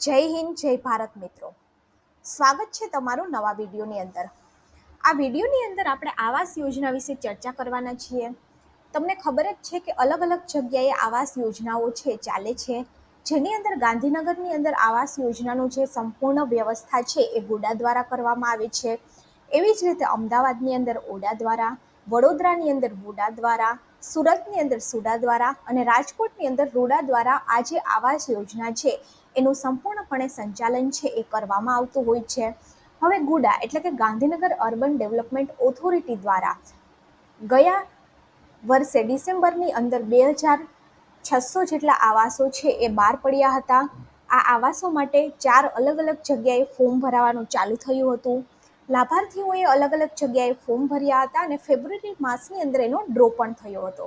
જય હિન્દ, જય ભારત મિત્રો. સ્વાગત છે તમારું નવા વિડીયોની અંદર. આ વિડીયોની અંદર આપણે આવાસ યોજના વિશે ચર્ચા કરવાના છીએ. તમને ખબર જ છે કે અલગ અલગ જગ્યાએ આવાસ યોજનાઓ છે, ચાલે છે. જેની અંદર ગાંધીનગરની અંદર આવાસ યોજનાનું જે સંપૂર્ણ વ્યવસ્થા છે એ ગુડા દ્વારા કરવામાં આવે છે. એવી જ રીતે અમદાવાદની અંદર ઓડા દ્વારા, વડોદરાની અંદર વુડા દ્વારા, સુરતની અંદર સુડા દ્વારા અને રાજકોટની અંદર રૂડા દ્વારા આ જે આવાસ યોજના છે એનું સંપૂર્ણપણે સંચાલન છે એ કરવામાં આવતું હોય છે. હવે ગુડા એટલે કે ગાંધીનગર અર્બન ડેવલપમેન્ટ ઓથોરિટી દ્વારા ગયા વર્ષે ડિસેમ્બરની અંદર બે હજાર છસો જેટલા આવાસો છે એ બહાર પડ્યા હતા. આ આવાસો માટે ચાર અલગ અલગ જગ્યાએ ફોર્મ ભરાવાનું ચાલુ થયું હતું. લાભાર્થીઓએ અલગ અલગ જગ્યાએ ફોર્મ ભર્યા હતા અને ફેબ્રુઆરી માસની અંદર એનો ડ્રો પણ થયો હતો.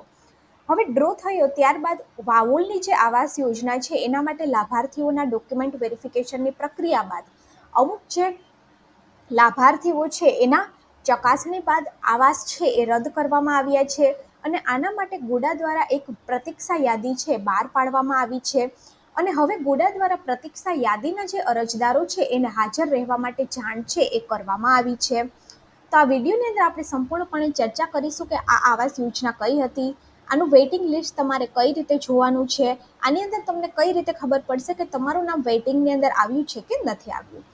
હવે ડ્રો થયો ત્યારબાદ વાવોલની જે આવાસ યોજના છે, એના માટે લાભાર્થીઓના ડોક્યુમેન્ટ વેરિફિકેશનની પ્રક્રિયા બાદ અમુક જે લાભાર્થીઓ છે, એના ચકાસણી બાદ આવાસ છે, એ રદ કરવામાં આવ્યા છે અને આના માટે ગુડા દ્વારા એક પ્રતીક્ષા યાદી છે, બહાર પાડવામાં આવી છે અને હવે ગુડા દ્વારા પ્રતીક્ષા યાદીના જે અરજદારો છે, એને હાજર રહેવા માટે જાણ છે, એ કરવામાં આવી છે. તો આ વિડીયોની અંદર આપણે સંપૂર્ણપણે ચર્ચા કરીશું કે આ આવાસ યોજના કઈ હતી આનું વેઇટિંગ લિસ્ટ તમારે કઈ રીતે જોવાનું છે? આની અંદર તમને કઈ રીતે ખબર પડશે કે તમારું નામ વેઇટિંગની અંદર આવ્યું છે કે નથી આવ્યું?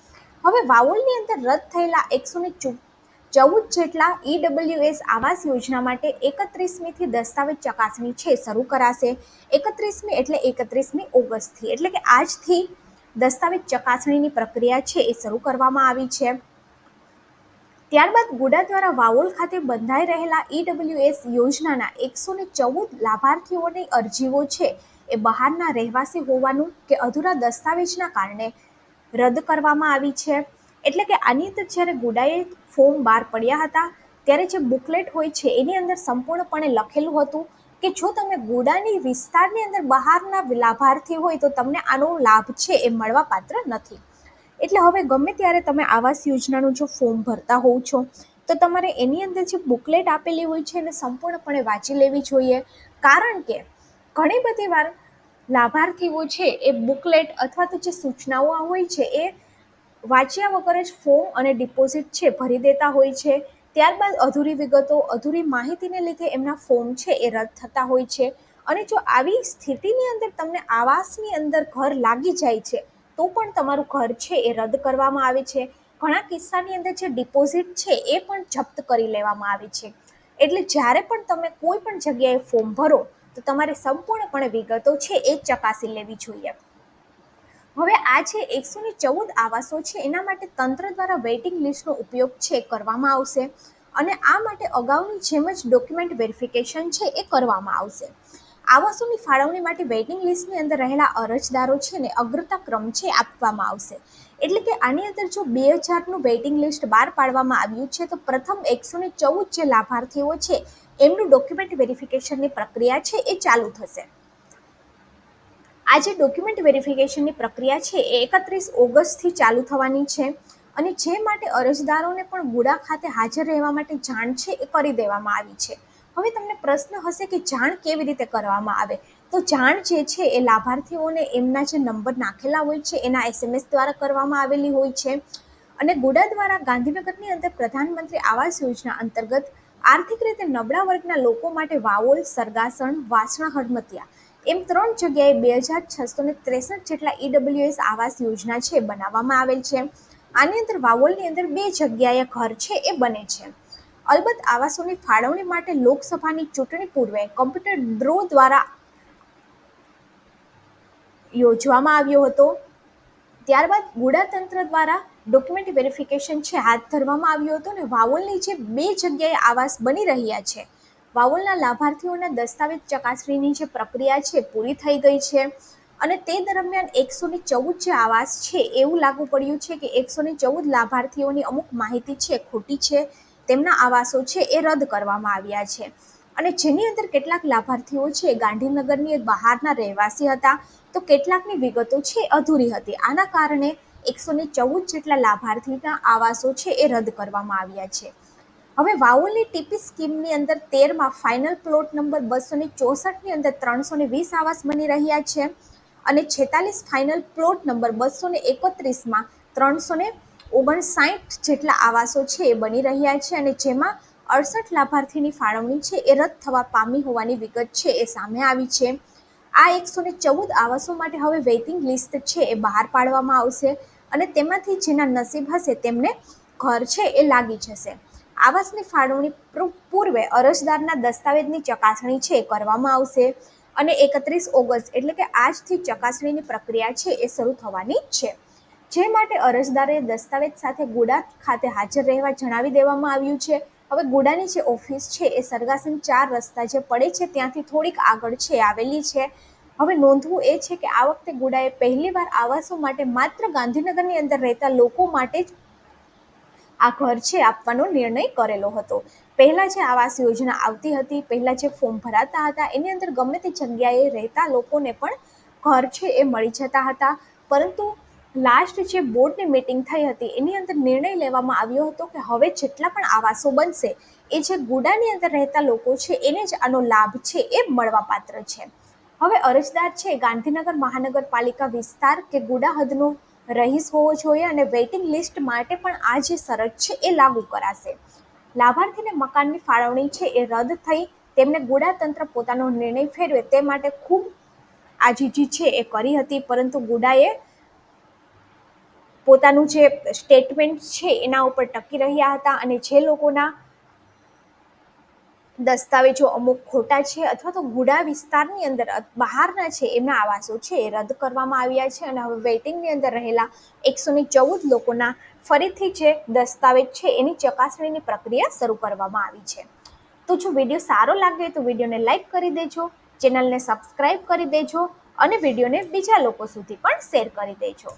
હવે વાવોલની અંદર રદ થયેલા એકસો ને ચૌદ જેટલા ઈડબ્લ્યુએસ આવાસ યોજના માટે એકત્રીસમીથી દસ્તાવેજ ચકાસણી છે, શરૂ કરાશે. એકત્રીસમી એટલે એકત્રીસમી ઓગસ્ટથી. એટલે કે આજથી દસ્તાવેજ ચકાસણીની પ્રક્રિયા છે એ શરૂ કરવામાં આવી છે. ત્યારબાદ ગુડા દ્વારા વાવોલ ખાતે બંધાઈ રહેલા ઈડબ્લ્યુએસ યોજનાના એકસો ને ચૌદ લાભાર્થીઓની અરજીઓ છે. એ બહારના રહેવાસી હોવાનું કે અધૂરા દસ્તાવેજના કારણે રદ કરવામાં આવી છે. એટલે કે આની અંદર જ્યારે ગુડાએ ફોર્મ બહાર પડ્યા હતા, ત્યારે જે બુકલેટ હોય છે, એની અંદર સંપૂર્ણપણે લખેલું હતું કે જો તમે ગુડાની વિસ્તારની અંદર બહારના લાભાર્થી હોય તો તમને આનો લાભ છે એ મળવા પાત્ર નથી. એટલે હવે ગમે ત્યારે તમે આવાસ યોજનાનું જો ફોર્મ ભરતા હોવ છો, તો તમારે એની અંદર જે બુકલેટ આપેલી હોય છે એને સંપૂર્ણપણે વાંચી લેવી જોઈએ. કારણ કે ઘણી બધી વાર લાભાર્થીઓ છે એ બુકલેટ અથવા તો જે સૂચનાઓ હોય છે એ વાંચ્યા વગર જ ફોર્મ અને ડિપોઝિટ છે ભરી દેતા હોય છે. ત્યારબાદ અધૂરી વિગતો, અધૂરી માહિતીને લીધે એમના ફોર્મ છે એ રદ થતા હોય છે. અને જો આવી સ્થિતિની અંદર તમને આવાસની અંદર ઘર લાગી જાય છે તો પણ તમારું ઘર છે એ રદ કરવામાં આવે છે. ઘણા કિસ્સાની અંદર જે ડિપોઝિટ છે એ પણ જપ્ત કરી લેવામાં આવે છે. એટલે જ્યારે પણ તમે કોઈ પણ જગ્યાએ ફોર્મ ભરો, તો તમારે સંપૂર્ણપણે વિગતો છે એ ચકાસી લેવી જોઈએ. હવે આ જે એકસો ને ચૌદ આવાસો છે, એના માટે તંત્ર દ્વારા વેઇટિંગ લિસ્ટનો ઉપયોગ છે કરવામાં આવશે. અને આ માટે અગાઉની જેમ જ ડોક્યુમેન્ટ વેરિફિકેશન છે એ કરવામાં આવશે. આવાસોની ફાળવણી માટે વેઇટિંગ લિસ્ટની અંદર રહેલા અરજદારો છે ને અગ્રતા ક્રમ છે આપવામાં આવશે. એટલે કે આની અંદર જો બે હજારનું વેઇટિંગ લિસ્ટ બહાર પાડવામાં આવ્યું છે, તો પ્રથમ એકસો ને ચૌદ જે લાભાર્થીઓ છે, એમનું ડોક્યુમેન્ટ વેરિફિકેશનની પ્રક્રિયા છે એ ચાલુ થશે. આ જે ડોક્યુમેન્ટ વેરિફિકેશનની પ્રક્રિયા છે એ એકત્રીસ ઓગસ્ટથી ચાલુ થવાની છે અને જે માટે અરજદારોને પણ ગુડા ખાતે હાજર રહેવા માટે જાણ છે એ કરી દેવામાં આવી છે. હવે તમને પ્રશ્ન હશે કે જાણ કેવી રીતે કરવામાં આવે? તો જાણ જે છે એ લાભાર્થીઓને એમના જે નંબર નાખેલા હોય છે, એના એસએમએસ દ્વારા કરવામાં આવેલી હોય છે. અને ગુડા દ્વારા ગાંધીનગરની અંદર પ્રધાનમંત્રી આવાસ યોજના અંતર્ગત આર્થિક રીતે નબળા વર્ગના લોકો માટે વાવોલ, સરગાસણ, વાસણા હડમતિયા એમ ત્રણ જગ્યાએ બે હજાર છસો ને ત્રેસઠ જેટલા ઈડબ્લ્યુએસ આવાસ યોજના છે બનાવવામાં આવેલ છે. આની અંદર વાવોલની અંદર બે જગ્યાએ ઘર છે એ બને છે. અલબત્ત આવાસોની ફાળવણી માટે લોકસભાની ચૂંટણી પૂર્વે કોમ્પ્યુટર ડ્રો દ્વારા યોજવામાં આવ્યો હતો. ત્યારબાદ ગુડાતંત્ર દ્વારા ડોક્યુમેન્ટ વેરિફિકેશન છે હાથ ધરવામાં આવ્યું હતું અને વાવોલની જે બે જગ્યાએ આવાસ બની રહ્યા છે, વાવોલના લાભાર્થીઓના દસ્તાવેજ ચકાસણીની જે પ્રક્રિયા છે પૂરી થઈ ગઈ છે અને તે દરમિયાન એકસો ને ચૌદ જે આવાસ છે એવું લાગુ પડ્યું છે કે એકસો ને ચૌદ લાભાર્થીઓની અમુક માહિતી છે, ખોટી છે તેમના આવાસો છે એ રદ કરવામાં આવ્યા છે. અને જેની અંદર કેટલાક લાભાર્થીઓ છે, ગાંધીનગરની બહારના રહેવાસી હતા, તો કેટલાકની વિગતો છે અધૂરી હતી. આના કારણે એકસો ને ચૌદ જેટલા લાભાર્થીના આવાસો છે એ રદ કરવામાં આવ્યા છે. હવે વાવોલી ટીપી સ્કીમની અંદર તેરમાં ફાઇનલ પ્લોટ નંબર બસો ને ચોસઠની અંદર ત્રણસો ને વીસ આવાસ બની રહ્યા છે. અને છેતાલીસ ફાઇનલ પ્લોટ નંબર બસો ને એકત્રીસમાં ત્રણસો ને ઓગણસાઠ જેટલા આવાસો છે એ બની રહ્યા છે અને જેમાં અડસઠ લાભાર્થીની ફાળવણી છે એ રદ થવા પામી હોવાની વિગત છે એ સામે આવી છે. આ એકસો ને ચૌદ આવાસો માટે હવે વેઇટિંગ લિસ્ટ છે એ બહાર પાડવામાં આવશે અને તેમાંથી જેના નસીબ હશે તેમને ઘર છે એ લાગી જશે. આવાસની ફાળવણી પૂર્વે અરજદારના દસ્તાવેજની ચકાસણી છે એ કરવામાં આવશે અને એકત્રીસ ઓગસ્ટ એટલે કે આજથી ચકાસણીની પ્રક્રિયા છે એ શરૂ થવાની છે. જે માટે અરજદારે દસ્તાવેજ સાથે ગુડા ખાતે હાજર રહેવા જણાવી દેવામાં આવ્યું છે. હવે ગુડાની જે ઓફિસ છે એ સરગાસન ચાર રસ્તા જે પડે છે ત્યાંથી થોડીક આગળ છે, આવેલી છે. હવે નોંધવું એ છે કે આ વખતે ગુડાએ પહેલીવાર આવાસો માટે માત્ર ગાંધીનગરની અંદર રહેતા લોકો માટે જ આ ઘર છે આપવાનો નિર્ણય કરેલો હતો. પહેલાં જે આવાસ યોજના આવતી હતી, પહેલાં જે ફોર્મ ભરાતા હતા, એની અંદર ગમે તે જગ્યાએ રહેતા લોકોને પણ ઘર છે એ મળી જતા હતા. પરંતુ લાસ્ટ જે બોર્ડની મિટિંગ થઈ હતી, એની અંદર નિર્ણય લેવામાં આવ્યો હતો કે હવે જેટલા પણ આવાસો બનશે, એ જે ગુડાની અંદર રહેતા લોકો છે, એને જ આનો લાભ છે, એ મળવાપાત્ર છે. હવે અરજદાર છે, ગાંધીનગર મહાનગરપાલિકા વિસ્તાર કે ગુડા હદનો રહીશ હોવો જોઈએ અને વેઇટિંગ લિસ્ટ માટે પણ આ જે શરત છે, એ લાગુ કરાશે. લાભાર્થીને મકાનની ફાળવણી છે, એ રદ થઈ તેમને ગુડા તંત્ર પોતાનો નિર્ણય ફેરવે તે માટે ખૂબ આજીજી છે, એ કરી હતી, પરંતુ ગુડાએ પોતાનું જે સ્ટેટમેન્ટ છે એના ઉપર ટકી રહ્યા હતા અને જે લોકોના દસ્તાવેજો અમુક ખોટા છે અથવા તો ગુડા વિસ્તારની અંદર બહારના છે એમના આવાસો છે એ રદ કરવામાં આવ્યા છે અને હવે વેઇટિંગની અંદર રહેલા એકસો ને ચૌદ લોકોના ફરીથી જે દસ્તાવેજ છે એની ચકાસણીની પ્રક્રિયા શરૂ કરવામાં આવી છે. તો જો વીડિયો સારો લાગે તો વિડીયોને લાઇક કરી દેજો, ચેનલને સબસ્ક્રાઈબ કરી દેજો અને વિડીયોને બીજા લોકો સુધી પણ શેર કરી દેજો.